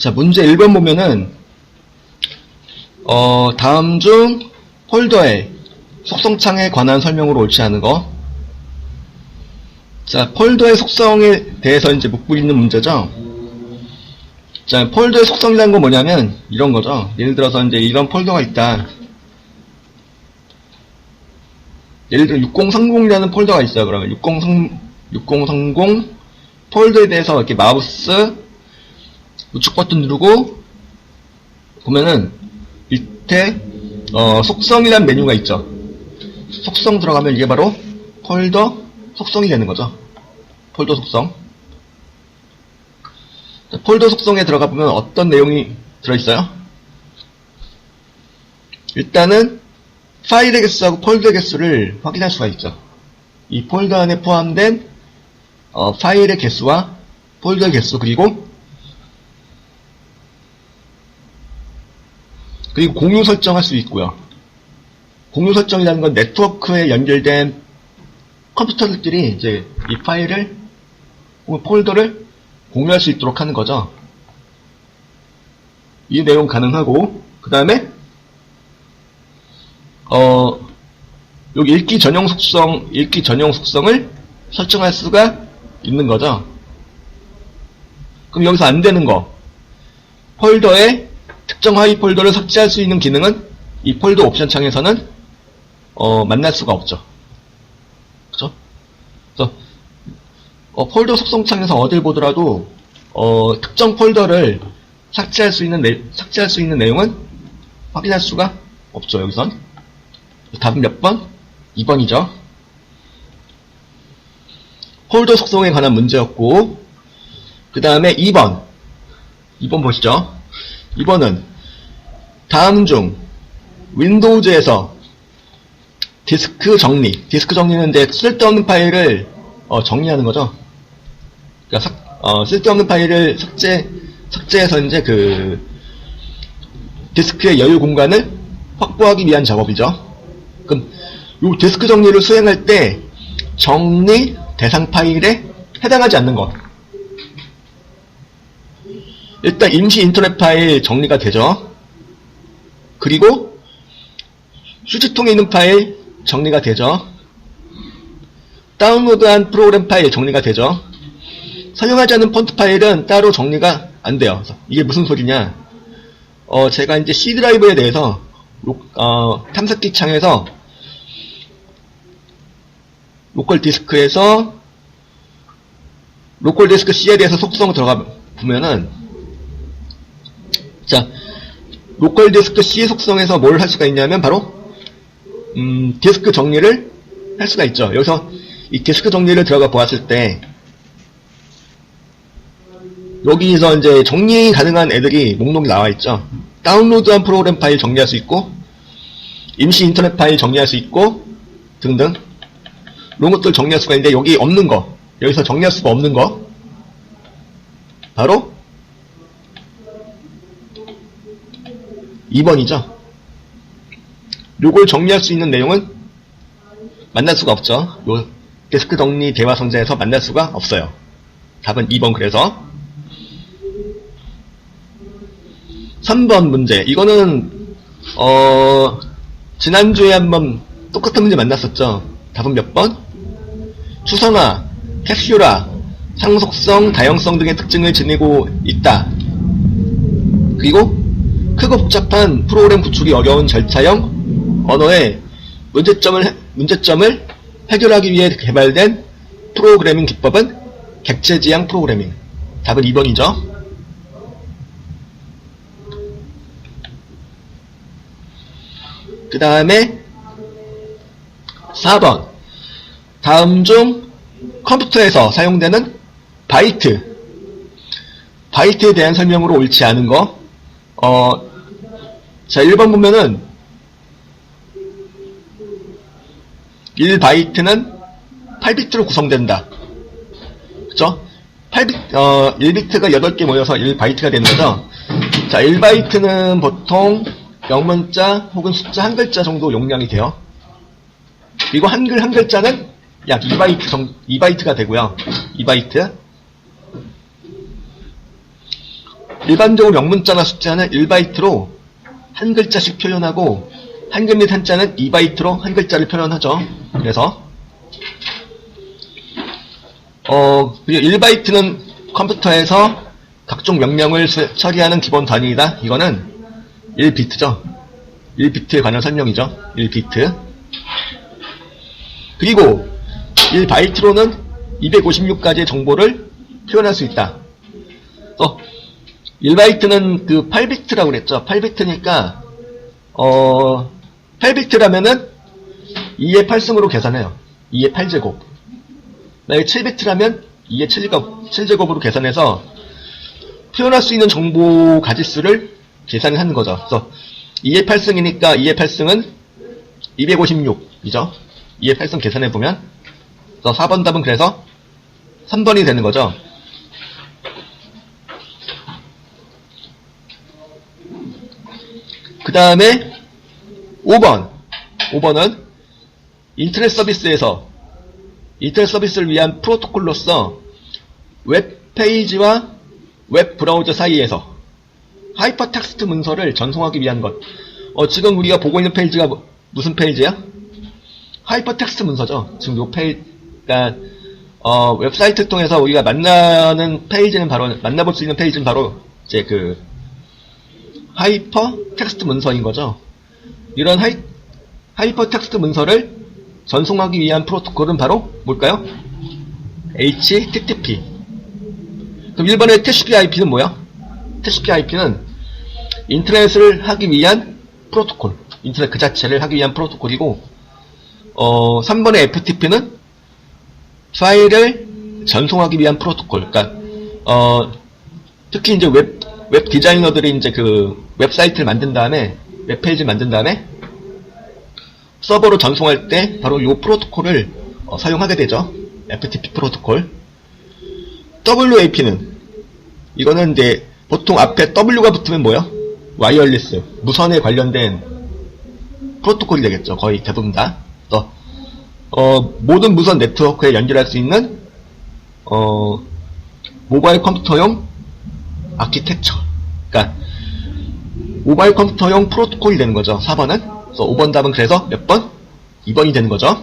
자, 문제 1번 보면은, 어, 다음 중 폴더의 속성창에 관한 설명으로 옳지 않은 거. 자, 폴더의 속성에 대해서 이제 묻고 있는 문제죠. 자, 폴더의 속성이라는 건 뭐냐면, 이런 거죠. 예를 들어서 이제 이런 폴더가 있다. 예를 들어 6030이라는 폴더가 있어요. 그러면 6030, 6030 폴더에 대해서 이렇게 마우스 우측 버튼 누르고 보면은 밑에 어, 속성이라는 메뉴가 있죠. 속성 들어가면 이게 바로 폴더 속성이 되는 거죠. 폴더 속성. 자, 폴더 속성에 들어가 보면 어떤 내용이 들어있어요? 일단은 파일의 개수하고 폴더 개수를 확인할 수가 있죠. 이 폴더 안에 포함된 어, 파일의 개수와 폴더 개수 그리고 그리고 공유 설정할 수 있고요. 공유 설정이라는 건 네트워크에 연결된 컴퓨터들끼리 이제 이 파일을 혹은 폴더를 공유할 수 있도록 하는 거죠. 이 내용 가능하고 그 다음에 어 여기 읽기 전용 속성 읽기 전용 속성을 설정할 수가 있는 거죠. 그럼 여기서 안 되는 거 폴더에 특정 하위 폴더를 삭제할 수 있는 기능은 이 폴더 옵션 창에서는 어, 만날 수가 없죠. 그죠? 그래서 어, 폴더 속성 창에서 어딜 보더라도 어, 특정 폴더를 삭제할 수 있는 내, 삭제할 수 있는 내용은 확인할 수가 없죠. 여기선 답은 몇 번? 2번이죠. 폴더 속성에 관한 문제였고 그 다음에 2번 2번 보시죠. 2번은 다음 중 윈도우즈에서 디스크 정리 디스크 정리는 이제 쓸데없는 파일을 어, 정리하는 거죠. 그러니까 삭- 어, 쓸데없는 파일을 삭제 삭제해서 이제 그 디스크의 여유 공간을 확보하기 위한 작업이죠. 그럼 이 디스크 정리를 수행할 때 정리 대상 파일에 해당하지 않는 것. 일단 임시 인터넷 파일 정리가 되죠. 그리고 휴지통에 있는 파일 정리가 되죠. 다운로드한 프로그램 파일 정리가 되죠. 사용하지 않은 폰트 파일은 따로 정리가 안 돼요. 이게 무슨 소리냐? 어, 제가 이제 C 드라이브에 대해서 로- 어, 탐색기 창에서 로컬 디스크에서 로컬 디스크 C에 대해서 속성을 들어가 보면은 자 로컬 디스크 C 속성에서 뭘 할 수가 있냐면 바로 음, 디스크 정리를 할 수가 있죠. 여기서 이 디스크 정리를 들어가 보았을 때 여기서 이제 정리 가능한 애들이 목록이 나와 있죠. 다운로드한 프로그램 파일 정리할 수 있고 임시 인터넷 파일 정리할 수 있고 등등 이런 것들 정리할 수가 있는데 여기 없는 거 여기서 정리할 수가 없는 거 바로 2번이죠. 요걸 정리할 수 있는 내용은 만날 수가 없죠. 요 데스크 정리 대화 상자에서 만날 수가 없어요. 답은 2번 그래서 3번 문제 이거는 어 지난주에 한번 똑같은 문제 만났었죠. 답은 몇 번? 추상화, 캡슐화, 상속성, 다형성 등의 특징을 지니고 있다. 그리고 크고 복잡한 프로그램 구축이 어려운 절차형 언어의 문제점을, 해- 문제점을 해결하기 위해 개발된 프로그래밍 기법은 객체지향 프로그래밍. 답은 2번이죠. 그 다음에 4번. 다음 중 컴퓨터에서 사용되는 바이트. 바이트에 대한 설명으로 옳지 않은 거. 어, 자, 1번 보면은 1바이트는 8비트로 구성된다. 그쵸? 8비트, 어, 1비트가 8개 모여서 1바이트가 되는 거죠. 자, 1바이트는 보통 영문자 혹은 숫자 한 글자 정도 용량이 돼요. 그리고 한글 한 글자는 약 2바이트 정, 2바이트가 되고요. 2바이트. 일반적으로 영문자나 숫자는 1바이트로 한 글자씩 표현하고 한글 및 한자는 2바이트로 한 글자를 표현하죠. 그래서 어, 그리고 1바이트는 컴퓨터에서 각종 명령을 수- 처리하는 기본 단위이다. 이거는 1비트죠. 1비트에 관한 설명이죠. 1비트. 그리고 1바이트로는 256가지의 정보를 표현할 수 있다. 또 1바이트는 그 8비트라고 그랬죠. 8비트니까 어 8비트라면은 2의 8승으로 계산해요. 2의 8제곱. 만약에 7비트라면 2의 7제곱, 7제곱으로 계산해서 표현할 수 있는 정보 가지수를 계산을 하는 거죠. 그래서 2의 8승이니까 2의 8승은 256이죠. 2의 8승 계산해보면 그래서 4번 답은 그래서 3번이 되는 거죠. 그 다음에 5번. 5번은 인터넷 서비스에서 인터넷 서비스를 위한 프로토콜로서 웹페이지와 웹 브라우저 사이에서 하이퍼텍스트 문서를 전송하기 위한 것. 어, 지금 우리가 보고 있는 페이지가 뭐- 무슨 페이지야? 하이퍼텍스트 문서죠. 지금 요 페이지, 그러니까 어, 웹사이트 통해서 우리가 만나는 페이지는 바로 만나볼 수 있는 페이지는 바로 이제 그 하이퍼 텍스트 문서인 거죠. 이런 하이, 하이퍼 텍스트 문서를 전송하기 위한 프로토콜은 바로 뭘까요? HTTP. 그럼 1번의 TCP/IP는 뭐야? TCP/IP는 인터넷을 하기 위한 프로토콜. 인터넷 그 자체를 하기 위한 프로토콜이고, 어, 3번의 FTP는 파일을 전송하기 위한 프로토콜. 그러니까 어, 특히 이제 웹, 웹 디자이너들이 이제 그 웹사이트를 만든 다음에, 웹페이지를 만든 다음에, 서버로 전송할 때 바로 이 프로토콜을 어, 사용하게 되죠. FTP 프로토콜. WAP는, 이거는 이제 보통 앞에 W가 붙으면 뭐요? 와이어리스, 무선에 관련된 프로토콜이 되겠죠. 거의 대부분 다. 또, 어, 모든 무선 네트워크에 연결할 수 있는, 어, 모바일 컴퓨터용 아키텍처. 그러니까 모바일 컴퓨터용 프로토콜이 되는 거죠. 4번은. 그래서 5번 답은 그래서 몇 번? 2번이 되는 거죠.